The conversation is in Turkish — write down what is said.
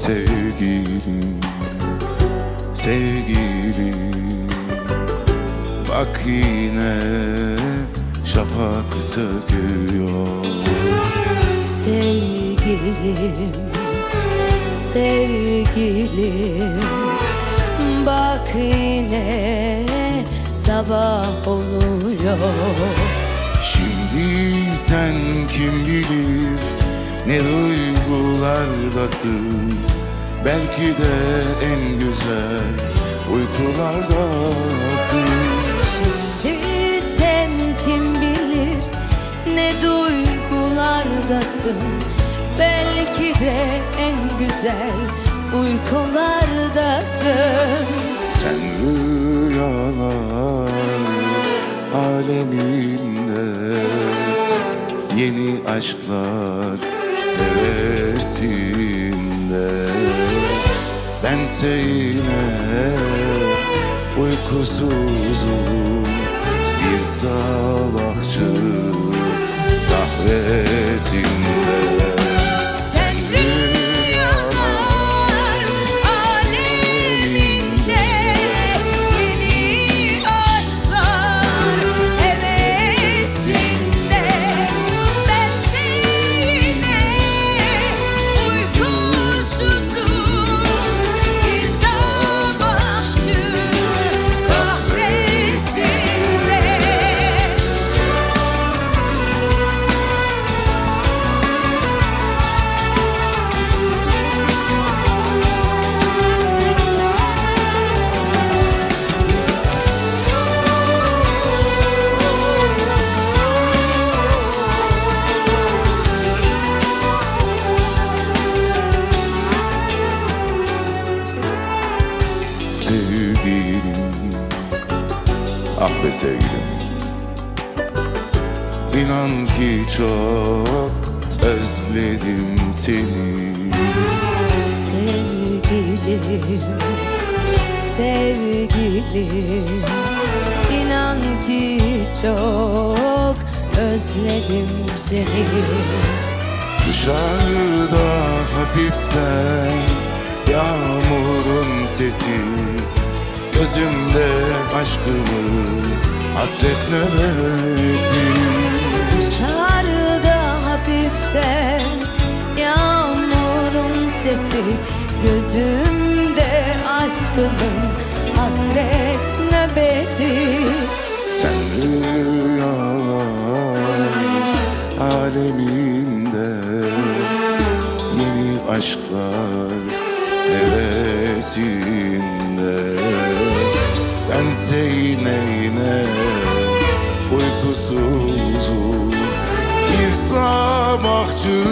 sevgilim Sevgilim. Bak yine şafak söküyor Sevgilim Sevgilim. Bak yine sabah oluyor. Şimdi sen kim bilir? Ne duygulardasın? Belki de en güzel uykulardasın. Şimdi sen kim bilir ne duygulardasın? Belki de en güzel uykulardasın. Sen rüyalar aleminde Yeni aşklar hevesinde Bense yine uykusuzum. Bir sabahçı Ah be sevgilim. İnan ki çok özledim seni. Sevgilim, sevgilim. İnan ki çok özledim seni. Dışarıda hafiften yağmurun sesi. Gözümde aşkımın hasret nöbeti Dışarıda hafiften yağmurun sesi Gözümde aşkımın hasret nöbeti. Sen rüyalar aleminde Yeni aşklar hevesinde Bense yine yine uykusuzum. Bir sabahçı